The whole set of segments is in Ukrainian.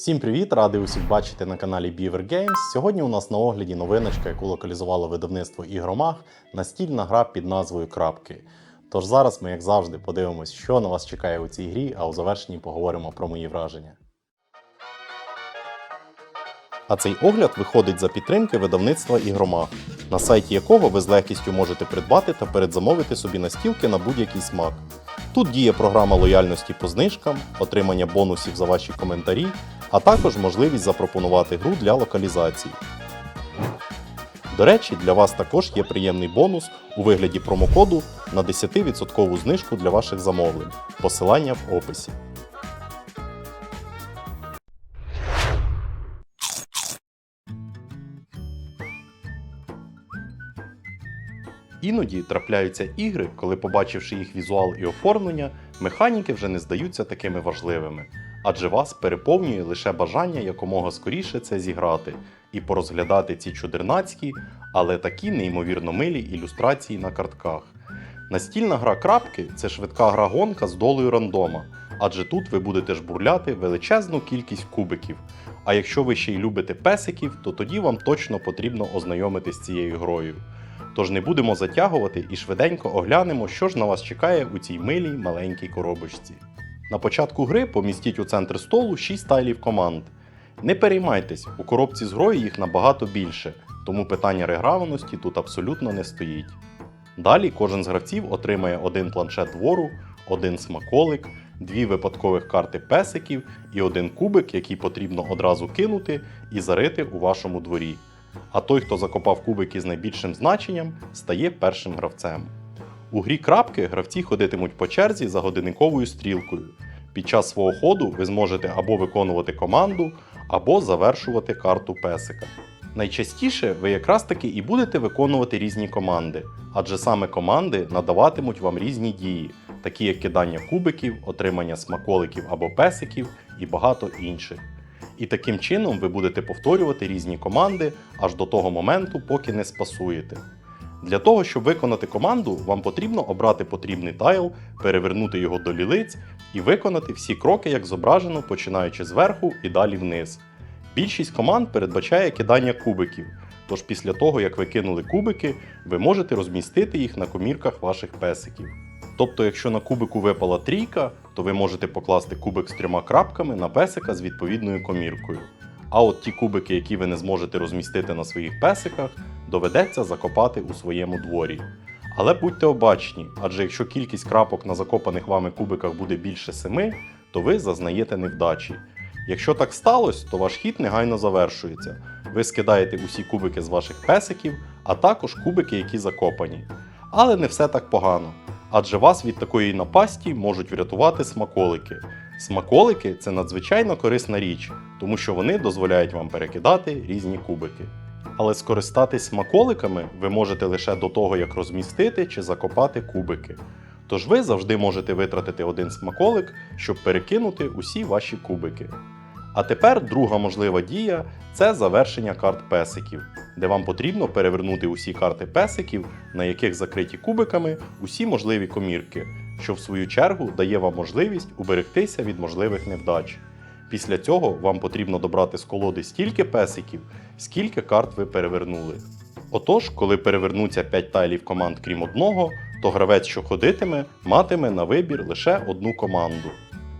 Всім привіт! Радий усіх бачити на каналі Beaver Games. Сьогодні у нас на огляді новиночка, яку локалізувало видавництво Ігромаг, настільна гра під назвою Крапки. Тож зараз ми, як завжди, подивимось, що на вас чекає у цій грі, а у завершенні поговоримо про мої враження. А цей огляд виходить за підтримки видавництва Ігромаг, на сайті якого ви з легкістю можете придбати та передзамовити собі настілки на будь-який смак. Тут діє програма лояльності по знижкам, отримання бонусів за ваші коментарі, а також можливість запропонувати гру для локалізації. До речі, для вас також є приємний бонус у вигляді промокоду на 10% знижку для ваших замовлень. Посилання в описі. Іноді трапляються ігри, коли, побачивши їх візуал і оформлення, механіки вже не здаються такими важливими, адже вас переповнює лише бажання якомога скоріше це зіграти і порозглядати ці чудернацькі, але такі неймовірно милі ілюстрації на картках. Настільна гра крапки це швидка гра гонка з долею рандома, адже тут ви будете жбурляти величезну кількість кубиків. А якщо ви ще й любите песиків, то тоді вам точно потрібно ознайомитись з цією грою. Тож не будемо затягувати і швиденько оглянемо, що ж на вас чекає у цій милій маленькій коробочці. На початку гри помістіть у центр столу 6 тайлів команд. Не переймайтесь, у коробці з грою їх набагато більше, тому питання реграваності тут абсолютно не стоїть. Далі кожен з гравців отримає один планшет двору, один смаколик, дві випадкових карти песиків і один кубик, який потрібно одразу кинути і зарити у вашому дворі. А той, хто закопав кубики з найбільшим значенням, стає першим гравцем. У грі крапки гравці ходитимуть по черзі за годинниковою стрілкою. Під час свого ходу ви зможете або виконувати команду, або завершувати карту песика. Найчастіше ви якраз таки і будете виконувати різні команди, адже саме команди надаватимуть вам різні дії, такі як кидання кубиків, отримання смаколиків або песиків і багато інших. І таким чином ви будете повторювати різні команди аж до того моменту, поки не спасуєте. Для того, щоб виконати команду, вам потрібно обрати потрібний тайл, перевернути його до лілиць і виконати всі кроки, як зображено, починаючи зверху і далі вниз. Більшість команд передбачає кидання кубиків, тож після того, як ви кинули кубики, ви можете розмістити їх на комірках ваших песиків. Тобто, якщо на кубику випала трійка, то ви можете покласти кубик з трьома крапками на песика з відповідною коміркою. А от ті кубики, які ви не зможете розмістити на своїх песиках, доведеться закопати у своєму дворі. Але будьте обачні, адже якщо кількість крапок на закопаних вами кубиках буде більше 7, то ви зазнаєте невдачі. Якщо так сталося, то ваш хід негайно завершується. Ви скидаєте усі кубики з ваших песиків, а також кубики, які закопані. Але не все так погано адже вас від такої напасті можуть врятувати смаколики. Смаколики це надзвичайно корисна річ, тому що вони дозволяють вам перекидати різні кубики. Але скористатись смаколиками ви можете лише до того, як розмістити чи закопати кубики. Тож ви завжди можете витратити один смаколик, щоб перекинути усі ваші кубики. А тепер друга можлива дія це завершення карт песиків, де вам потрібно перевернути усі карти песиків, на яких закриті кубиками усі можливі комірки, що в свою чергу дає вам можливість уберегтися від можливих невдач. Після цього вам потрібно добрати з колоди стільки песиків, скільки карт ви перевернули. Отож, коли перевернуться 5 тайлів команд крім одного, то гравець, що ходитиме, матиме на вибір лише одну команду.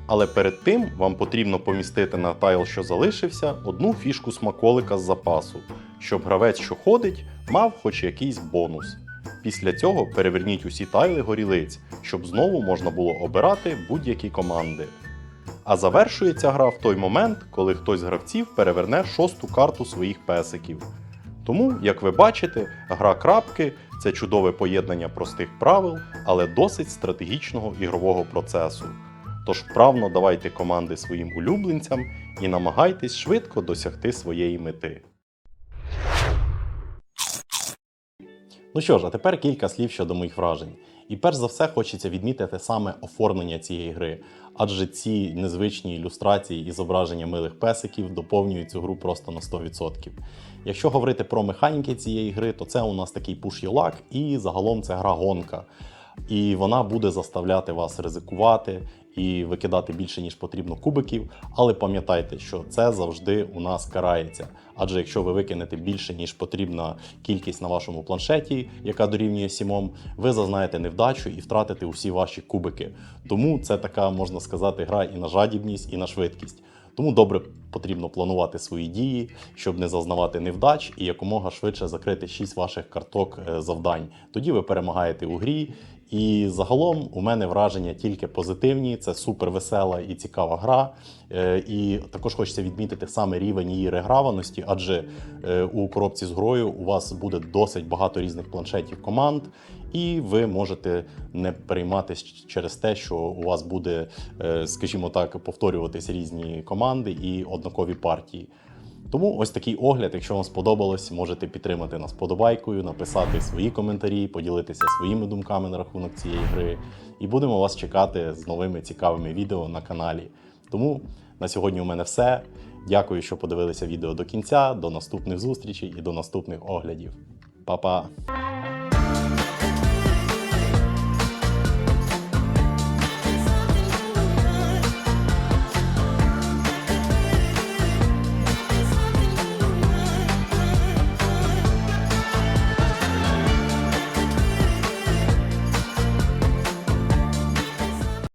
Але перед тим вам потрібно помістити на тайл, що залишився, одну фішку смаколика з запасу, щоб гравець, що ходить, мав хоч якийсь бонус. Після цього переверніть усі тайли горілиць, щоб знову можна було обирати будь-які команди. А завершується гра в той момент, коли хтось з гравців переверне шосту карту своїх песиків. Тому, як ви бачите, гра крапки це чудове поєднання простих правил, але досить стратегічного ігрового процесу. Тож вправно давайте команди своїм улюбленцям і намагайтесь швидко досягти своєї мети. Ну що ж, а тепер кілька слів щодо моїх вражень. І перш за все хочеться відмітити саме оформлення цієї гри, адже ці незвичні ілюстрації і зображення милих песиків доповнюють цю гру просто на 100%. Якщо говорити про механіки цієї гри, то це у нас такий пуш-йолак, і загалом це гра гонка. І вона буде заставляти вас ризикувати і викидати більше, ніж потрібно кубиків. Але пам'ятайте, що це завжди у нас карається. Адже якщо ви викинете більше, ніж потрібна кількість на вашому планшеті, яка дорівнює сімом, ви зазнаєте невдачу і втратите усі ваші кубики. Тому це така, можна сказати, гра і на жадібність, і на швидкість. Тому добре потрібно планувати свої дії, щоб не зазнавати невдач і якомога швидше закрити 6 ваших карток е, завдань. Тоді ви перемагаєте у грі. І загалом у мене враження тільки позитивні. Це супер весела і цікава гра. Е, І також хочеться відмітити саме рівень її реграваності, адже е, у коробці з грою у вас буде досить багато різних планшетів команд, і ви можете не перейматися через те, що у вас буде, е, скажімо так, повторюватись різні команди і однакові партії. Тому ось такий огляд. Якщо вам сподобалось, можете підтримати нас подобайкою, написати свої коментарі, поділитися своїми думками на рахунок цієї гри. І будемо вас чекати з новими цікавими відео на каналі. Тому на сьогодні у мене все. Дякую, що подивилися відео до кінця. До наступних зустрічей і до наступних оглядів. Па-па!